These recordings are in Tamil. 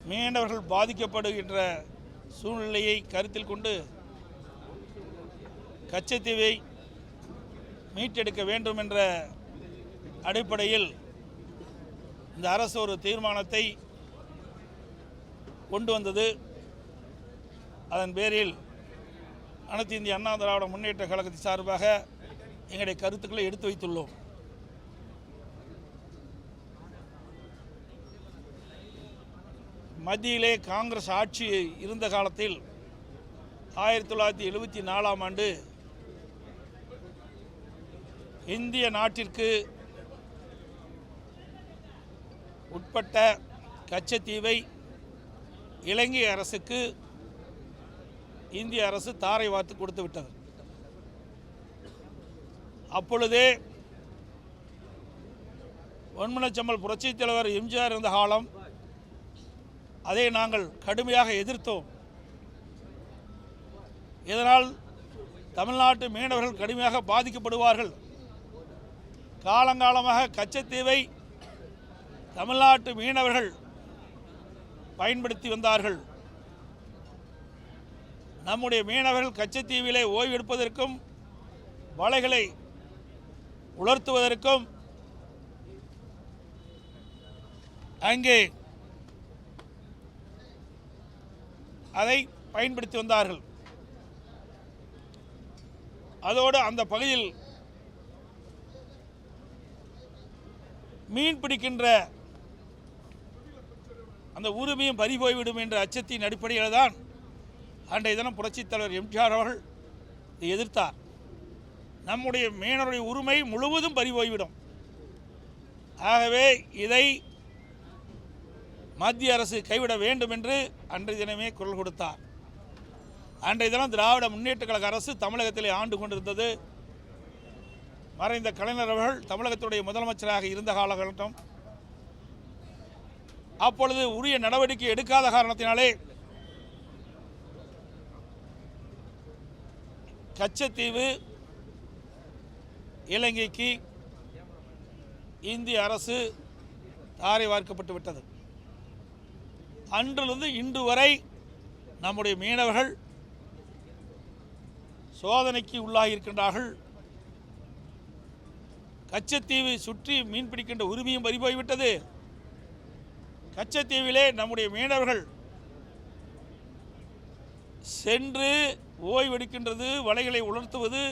மீனவர்கள் பாதிக்கப்படுகின்ற சூழ்நிலையை கருத்தில் கொண்டு கச்சத்தீவை மீட்டெடுக்க வேண்டும் என்ற அடிப்படையில் இந்த அரசு ஒரு தீர்மானத்தை கொண்டு வந்தது. அதன் பேரில் அனைத்து இந்திய அண்ணா திராவிட முன்னேற்ற கழகத்தின் சார்பாக எங்களுடைய கருத்துக்களை எடுத்து வைத்துள்ளோம். மத்தியிலே காங்கிரஸ் ஆட்சி இருந்த காலத்தில் ஆயிரத்தி தொள்ளாயிரத்தி எழுபத்தி நாலாம் ஆண்டு இந்திய நாட்டிற்கு உட்பட்ட கச்சத்தீவை இலங்கை அரசுக்கு இந்திய அரசு தாரை வார்த்து கொடுத்து விட்டது. அப்பொழுதே ஒன்மனச்சம்மல் புரட்சித் தலைவர் எம்ஜிஆர் இருந்த காலம் அதை நாங்கள் கடுமையாக எதிர்த்தோம். இதனால் தமிழ்நாட்டு மீனவர்கள் கடுமையாக பாதிக்கப்படுவார்கள். காலங்காலமாக கச்சத்தீவை தமிழ்நாட்டு மீனவர்கள் பயன்படுத்தி வந்தார்கள். நம்முடைய மீனவர்கள் கச்சத்தீவிலே ஓய்வெடுப்பதற்கும் வலைகளை உலர்த்துவதற்கும் அங்கே அதை பயன்படுத்தி வந்தார்கள். அதோடு அந்த பகுதியில் மீன் பிடிக்கின்ற அந்த உரிமையும் பறி போய்விடும் என்ற அச்சத்தின் அடிப்படையில் தான் அன்றைய தினம் புரட்சித் தலைவர் எம்ஜிஆர் அவர்கள் எதிர்த்தார். நம்முடைய மீனவருடைய உரிமை முழுவதும் பறிபோய்விடும் ஆகவே இதை மத்திய அரசு கைவிட வேண்டும் என்று அன்றைய தினமே குரல் கொடுத்தார். அன்றைய தினம் திராவிட முன்னேற்ற கழக அரசு தமிழகத்திலே ஆண்டு கொண்டிருந்தது. மறைந்த கலைஞர் அவர்கள் தமிழகத்துடைய முதலமைச்சராக இருந்த காலகட்டம். அப்பொழுது உரிய நடவடிக்கை எடுக்காத காரணத்தினாலே கச்சத்தீவு இலங்கைக்கு இந்திய அரசு தாரை வார்க்கப்பட்டு விட்டது. அன்றிலிருந்து இன்று வரை நம்முடைய மீனவர்கள் சோதனைக்கு உள்ளாகி இருக்கின்றார்கள். கச்சத்தீவை சுற்றி மீன் பிடிக்கின்ற உரிமையும் பறிபோய்விட்டது. கச்சத்தீவிலே நம்முடைய மீனவர்கள் சென்று ஓய்வெடுக்கின்றது வலைகளை உலர்த்துவது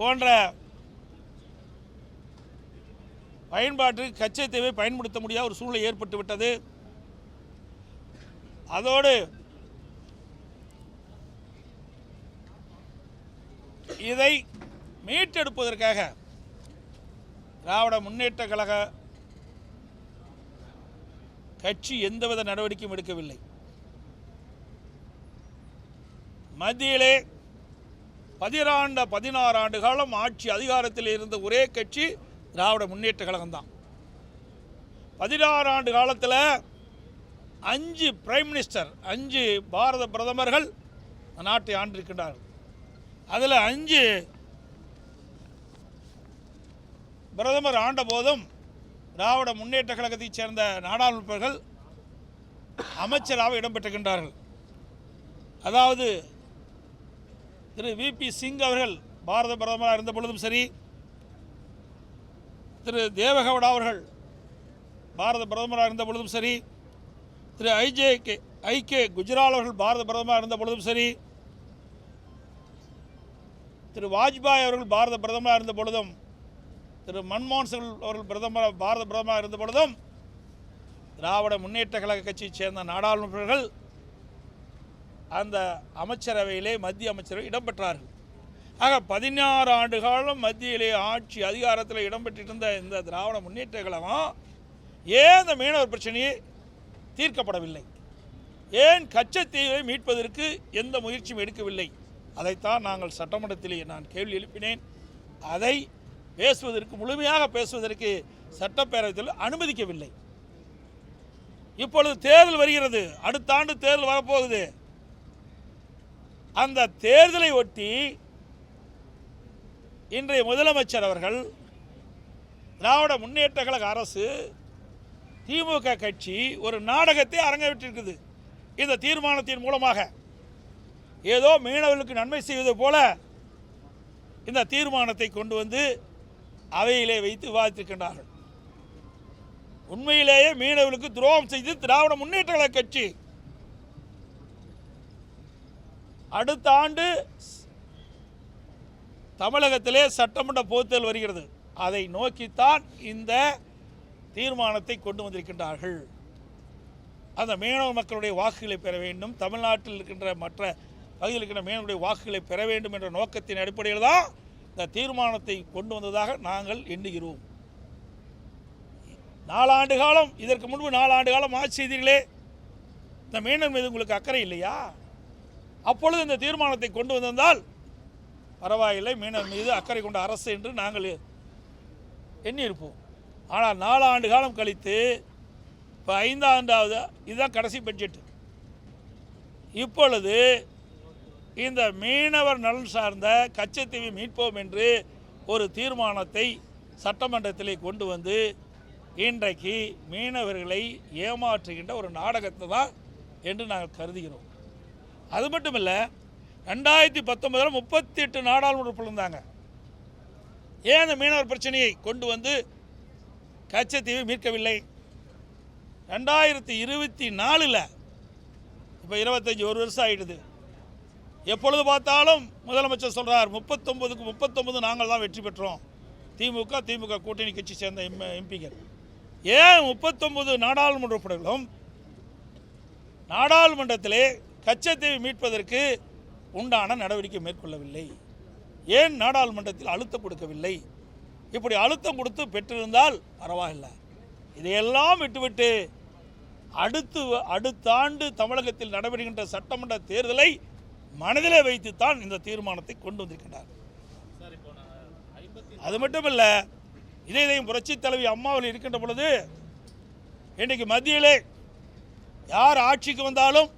போன்ற பயன்பாட்டுக்கு தேவை பயன்படுத்த முடியாத ஒரு சூழ்நிலை ஏற்பட்டு விட்டது. அதோடு இதை மீட்டெடுப்பதற்காக திராவிட முன்னேற்ற கழக கட்சி எந்தவித நடவடிக்கையும் எடுக்கவில்லை. மத்தியிலே பதினாண்ட பதினாறு ஆண்டு காலம் ஆட்சி அதிகாரத்தில் இருந்த ஒரே கட்சி திராவிட முன்னேற்ற கழகம்தான். பதினாறு ஆண்டு காலத்தில் அஞ்சு பிரைம் மினிஸ்டர் அஞ்சு பாரத பிரதமர்கள் நாட்டை ஆண்டிருக்கின்றார்கள். அதில் அஞ்சு பிரதமர் ஆண்ட போதும் திராவிட முன்னேற்ற கழகத்தைச் சேர்ந்த நாடாளுமன்றர்கள் அமைச்சராக இடம்பெற்றுகின்றார்கள் அதாவது திரு விபி சிங் அவர்கள் பாரத பிரதமராக இருந்த பொழுதும் சரி திரு தேவகவுடா அவர்கள் பாரத பிரதமராக இருந்த பொழுதும் சரி திரு ஐஜே கே ஐ கே குஜரால் அவர்கள் பாரத பிரதமராக இருந்த பொழுதும் சரி திரு வாஜ்பாய் அவர்கள் பாரத பிரதமராக இருந்த பொழுதும் திரு மன்மோகன் சிங் அவர்கள் பிரதமர் பாரத பிரதமராக இருந்த பொழுதும் திராவிட முன்னேற்ற கழக கட்சியைச் சேர்ந்த நாடாளுமன்றர்கள் அந்த அமைச்சரவையிலே மத்திய அமைச்சரவை இடம்பெற்றார்கள். ஆக பதினாறு ஆண்டு காலம் மத்தியிலே ஆட்சி அதிகாரத்தில் இடம்பெற்றிருந்த இந்த திராவிட முன்னேற்ற கழகம் ஏன் இந்த மீனவர் பிரச்சனையை தீர்க்கப்படவில்லை? ஏன் கச்சத்தீவை மீட்பதற்கு எந்த முயற்சியும் எடுக்கவில்லை? அதைத்தான் நாங்கள் சட்டமன்றத்திலேயே நான் கேள்வி எழுப்பினேன். அதை பேசுவதற்கு முழுமையாக பேசுவதற்கு சட்டப்பேரவையில் அனுமதிக்கவில்லை. இப்பொழுது தேர்தல் வருகிறது. அடுத்த ஆண்டு தேர்தல் வரப்போகுது. அந்த தேர்தலை ஒட்டி இன்றைய முதலமைச்சர் அவர்கள் திராவிட முன்னேற்ற கழக அரசு திமுக கட்சி ஒரு நாடகத்தை அரங்கவிட்டிருக்குது இந்த தீர்மானத்தின் மூலமாக ஏதோ மீனவர்களுக்கு நன்மை செய்வது போல இந்த தீர்மானத்தை கொண்டு வந்து அவையிலே வைத்து விவாதித்திருக்கின்றார்கள். உண்மையிலேயே மீனவர்களுக்கு துரோகம் செய்து திராவிட முன்னேற்ற கழக கட்சி அடுத்த ஆண்டு தமிழகத்திலே சட்டமன்ற பொதுத்தேர்தல் வருகிறது. அதை நோக்கித்தான் இந்த தீர்மானத்தை கொண்டு வந்திருக்கின்றார்கள். அந்த மீனவ மக்களுடைய வாக்குகளை பெற வேண்டும். தமிழ்நாட்டில் இருக்கின்ற மற்ற பகுதியில் இருக்கின்ற மீனவருடைய வாக்குகளை பெற வேண்டும் என்ற நோக்கத்தின் அடிப்படையில் தான் இந்த தீர்மானத்தை கொண்டு வந்ததாக நாங்கள் எண்ணுகிறோம். நாலாண்டு காலம் இதற்கு முன்பு நாலாண்டு காலம் ஆட்சி செய்தீர்களே. இந்த மீனவர் மீது உங்களுக்கு அக்கறை இல்லையா? அப்பொழுது இந்த தீர்மானத்தை கொண்டு வந்திருந்தால் பரவாயில்லை. மீனவர் மீது அக்கறை கொண்ட அரசு என்று நாங்கள் எண்ணியிருப்போம். ஆனால் நாலு ஆண்டு காலம் கழித்து இப்போ ஐந்தாண்டாவது இதுதான் கடைசி பட்ஜெட் இப்பொழுது இந்த மீனவர் நலன் சார்ந்த கச்சத்தீவை மீட்போம் என்று ஒரு தீர்மானத்தை சட்டமன்றத்திலே கொண்டு வந்து இன்றைக்கு மீனவர்களை ஏமாற்றுகின்ற ஒரு நாடகத்தை தான் என்று நாங்கள் கருதுகிறோம். அது மட்டும் இல்லை ரெண்டாயிரத்தி பத்தொன்பதில் முப்பத்தி எட்டு நாடாளுமன்ற இருந்தாங்க ஏன் அந்த மீனவர் பிரச்சனையை கொண்டு வந்து கச்சத்தீவை மீட்கவில்லை? ரெண்டாயிரத்தி இருபத்தி நாலில் இப்போ இருபத்தஞ்சி ஒரு வருஷம் ஆகிடுது எப்பொழுது பார்த்தாலும் முதலமைச்சர் சொல்கிறார் முப்பத்தொம்பதுக்கு முப்பத்தொம்பது நாங்கள் தான் வெற்றி பெற்றோம். திமுக திமுக கூட்டணி கட்சி சேர்ந்த எம் எம்பிகள் ஏன் முப்பத்தொம்பது நாடாளுமன்ற உறுப்பினர்களும் நாடாளுமன்றத்திலே கச்சத்தீவை மீட்பதற்கு உண்டான நடவடிக்கை மேற்கொள்ளவில்லை. ஏன் நாடாளுமன்றத்தில் அழுத்தம் கொடுக்கவில்லை? இப்படி அழுத்தம் கொடுத்து பெற்றிருந்தால் பரவாயில்லை. இதையெல்லாம் விட்டுவிட்டு அடுத்து அடுத்த ஆண்டு தமிழகத்தில் நடைபெறுகின்ற சட்டமன்ற தேர்தலை மனதிலே வைத்துத்தான் இந்த தீர்மானத்தை கொண்டு வந்திருக்கின்றார். அது மட்டும் இல்லை இதே இதையும் புரட்சி தலைவி அம்மாவில் இருக்கின்ற பொழுது இன்றைக்கு மத்தியிலே யார் ஆட்சிக்கு வந்தாலும்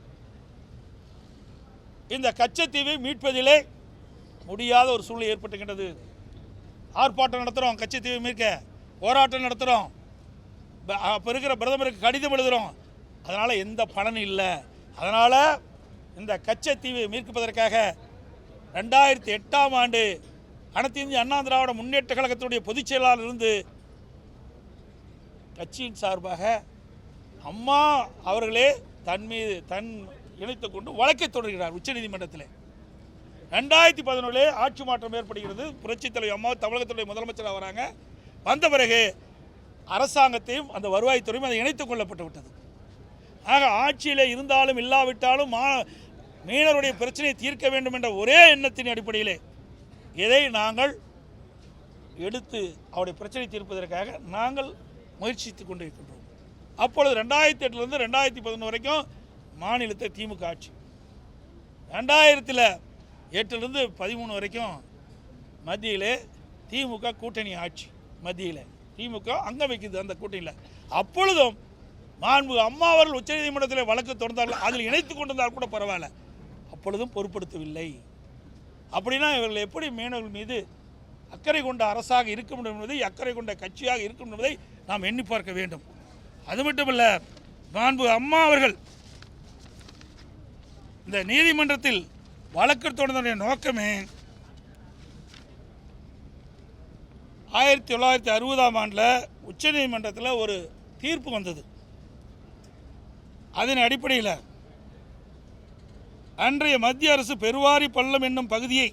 இந்த கச்சத்தீவை மீட்பதிலே முடியாத ஒரு சூழ்நிலை ஏற்பட்டுகின்றது. ஆர்ப்பாட்டம் நடத்துகிறோம் கச்சத்தீவை மீட்க போராட்டம் நடத்துகிறோம் அப்போ இருக்கிற பிரதமருக்கு கடிதம் எழுதுகிறோம் அதனால் எந்த பலனும் இல்லை. அதனால் இந்த கச்சத்தீவை மீட்பதற்காக ரெண்டாயிரத்தி எட்டாம் ஆண்டு அனைத்து இந்திய அண்ணா திராவிட முன்னேற்ற கழகத்தினுடைய பொதுச் செயலாளர் இருந்து கட்சியின் சார்பாக அம்மா அவர்களே தன் மீது தன் இணைத்துக் கொண்டு வழக்கை தொடர்கிறார் உச்சநீதிமன்றத்தில். ரெண்டாயிரத்தி பதினொழு ஆட்சி மாற்றம் ஏற்படுகிறது. புரட்சித் தலைவர் அம்மா தமிழகத்துடைய முதலமைச்சராக வராங்க வந்த பிறகு அரசாங்கத்தையும் அந்த வருவாய்த்துறையும் அதை இணைத்துக் கொள்ளப்பட்டு விட்டது. ஆக ஆட்சியில் இருந்தாலும் இல்லாவிட்டாலும் மா மீனவருடைய பிரச்சனையை தீர்க்க வேண்டும் என்ற ஒரே எண்ணத்தின் அடிப்படையிலே இதை நாங்கள் எடுத்து அவருடைய பிரச்சனை தீர்ப்பதற்காக நாங்கள் முயற்சித்து கொண்டிருக்கின்றோம். அப்பொழுது ரெண்டாயிரத்தி எட்டுலேருந்து ரெண்டாயிரத்தி பதினொன்று வரைக்கும் மாநிலத்தை திமுக ஆட்சி. ரெண்டாயிரத்தில் எட்டுலேருந்து பதிமூணு வரைக்கும் மத்தியில் திமுக கூட்டணி ஆட்சி மத்தியில். திமுக அங்கே வைக்குது அந்த கூட்டணியில். அப்பொழுதும் மாண்பு அம்மா அவர்கள் உச்சநீதிமன்றத்தில் வழக்கு தொடர்ந்தார்கள் அதில் இணைத்து கொண்டிருந்தால் கூட பரவாயில்ல. அப்பொழுதும் பொருட்படுத்தவில்லை. அப்படின்னா இவர்கள் எப்படி மீனவர்கள் மீது அக்கறை கொண்ட அரசாக இருக்க முடியும் என்பதை அக்கறை கொண்ட கட்சியாக இருக்கும் என்பதை நாம் எண்ணி பார்க்க வேண்டும். அது மட்டுமல்ல மாண்பு அம்மா அவர்கள் இந்த நீதிமன்றத்தில் வழக்கு தொடர்ந்த நோக்கமே ஆயிரத்தி தொள்ளாயிரத்தி அறுபதாம் ஆண்டில் உச்சநீதிமன்றத்தில் ஒரு தீர்ப்பு வந்தது. அதன் அடிப்படையில் அன்றைய மத்திய அரசு பெருவாரி பள்ளம் என்னும் பகுதியை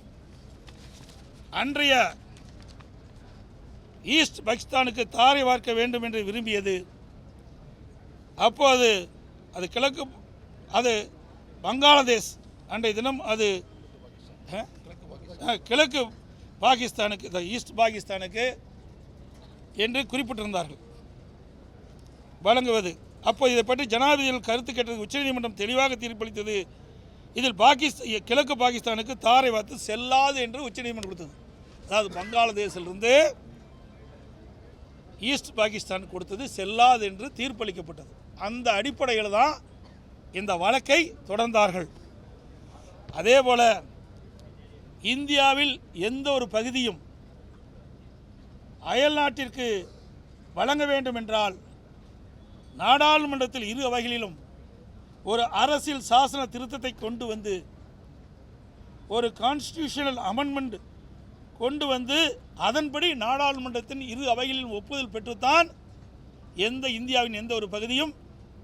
அன்றைய ஈஸ்ட் பாகிஸ்தானுக்கு தாரை வார்க்க வேண்டும் என்று விரும்பியது. அப்போது அது கிழக்கு அது பங்களாதேஷ் அன்றைய தினம் அது கிழக்கு பாகிஸ்தானுக்கு த ஈஸ்ட் பாகிஸ்தானுக்கு என்று குறிப்பிட்டிருந்தார்கள். வழங்குவது. அப்போ இதை பற்றி ஜனாதிபதிகள் கருத்து கேட்டது உச்சநீதிமன்றம் தெளிவாக தீர்ப்பளித்தது. இதில் பாகிஸ்தான் கிழக்கு பாகிஸ்தானுக்கு தாரை வார்த்து செல்லாது என்று உச்சநீதிமன்றம் கொடுத்தது. அதாவது வங்காளதேசிலிருந்து ஈஸ்ட் பாகிஸ்தான் கொடுத்தது செல்லாது என்று தீர்ப்பளிக்கப்பட்டது. அந்த அடிப்படையில் தான் இந்த வழக்கை தொடர்ந்தார்கள். அதேபோல இந்தியாவில் எந்த ஒரு பகுதியும் அயல் நாட்டிற்கு வழங்க வேண்டும் என்றால் நாடாளுமன்றத்தில் இரு அவைகளிலும் ஒரு அரசியல் சாசன திருத்தத்தை கொண்டு வந்து ஒரு கான்ஸ்டியூஷனல் அமெண்ட்மெண்ட் கொண்டு வந்து அதன்படி நாடாளுமன்றத்தின் இரு அவைகளிலும் ஒப்புதல் பெற்றுத்தான் எந்த இந்தியாவின் எந்த ஒரு பகுதியும்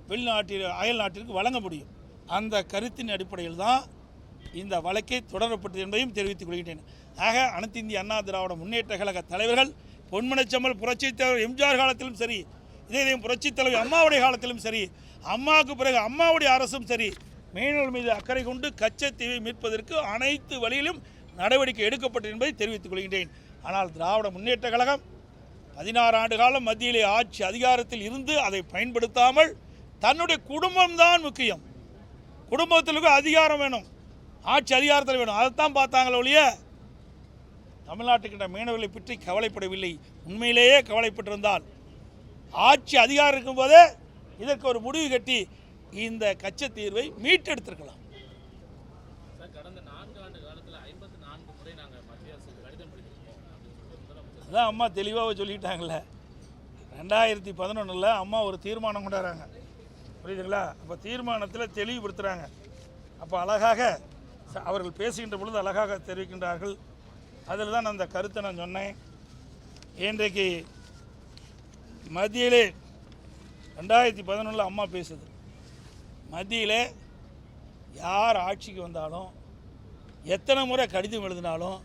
வெளிநாட்டில் அயல் நாட்டிற்கு வழங்க முடியும். அந்த கருத்தின் அடிப்படையில் தான் இந்த வழக்கை தொடரப்பட்டது என்பதையும் தெரிவித்துக் கொள்கின்றேன். ஆக அனைத்து இந்திய அண்ணா திராவிட முன்னேற்ற கழக தலைவர்கள் பொன்மனச்சம்மல் புரட்சித் தலைவர் எம்ஜிஆர் காலத்திலும் சரி இதே இதையும் புரட்சித் தலைவர் அம்மாவுடைய காலத்திலும் சரி அம்மாவுக்கு பிறகு அம்மாவுடைய அரசும் சரி மீனவர் மீது அக்கறை கொண்டு கச்சத்தீவை மீட்பதற்கு அனைத்து வழியிலும் நடவடிக்கை எடுக்கப்பட்டது என்பதை தெரிவித்துக் கொள்கின்றேன். ஆனால் திராவிட முன்னேற்ற கழகம் பதினாறு ஆண்டு காலம் மத்தியிலே ஆட்சி அதிகாரத்தில் இருந்து அதை பயன்படுத்தாமல் தன்னுடைய குடும்பம்தான் முக்கியம். குடும்பத்திற்கு அதிகாரம் வேணும். ஆட்சி அதிகாரத்தில் வேணும். அதைத்தான் பார்த்தாங்களே ஒழிய தமிழ்நாட்டுக்கிட்ட மீனவர்களை பற்றி கவலைப்படவில்லை. உண்மையிலேயே கவலைப்பட்டிருந்தால். ஆட்சி அதிகாரம் இருக்கும்போதே இதற்கு ஒரு முடிவு கட்டி இந்த மீட்டெடுத்திருக்கலாம். அப்படின்னு சொல்லிட்டு முதலமைச்சர் அதான் அம்மா தெளிவாக சொல்லிட்டாங்கல்ல. ரெண்டாயிரத்தி பதினொன்றில் அம்மா ஒரு தீர்மானம் கொண்டாடுறாங்க. புரியுதுங்களா? அப்போ தீர்மானத்தில் தெளிவுபடுத்துகிறாங்க அப்போ அழகாக ச- அவர்கள் பேசுகின்ற பொழுது அழகாக தெரிவிக்கின்றார்கள். அதில் தான் அந்த கருத்தை நான் சொன்னேன். இன்றைக்கு மத்தியிலே ரெண்டாயிரத்தி பதினொன்றில் அம்மா பேசுது. மத்தியிலே யார் ஆட்சிக்கு வந்தாலும் எத்தனை முறை கடிதம் எழுதினாலும்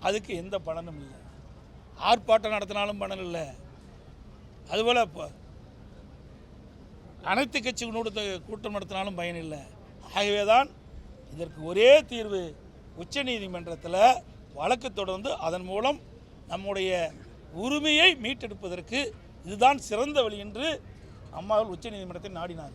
அதுக்கு எந்த பலனும் இல்லை. ஆர்ப்பாட்டம் நடத்தினாலும் பலன் இல்லை. அதுபோல் இப்போ அனைத்து கட்சி கூட்டம் நடத்தினாலும் பயனில்லை ஆகவே தான் இதற்கு ஒரே தீர்வு உச்சநீதிமன்றத்தில் வழக்கு தொடர்ந்து அதன் மூலம் நம்முடைய உரிமையை மீட்டெடுப்பதற்கு இதுதான் சிறந்த வழி என்று அம்மாவில் உச்சநீதிமன்றத்தை நாடினார்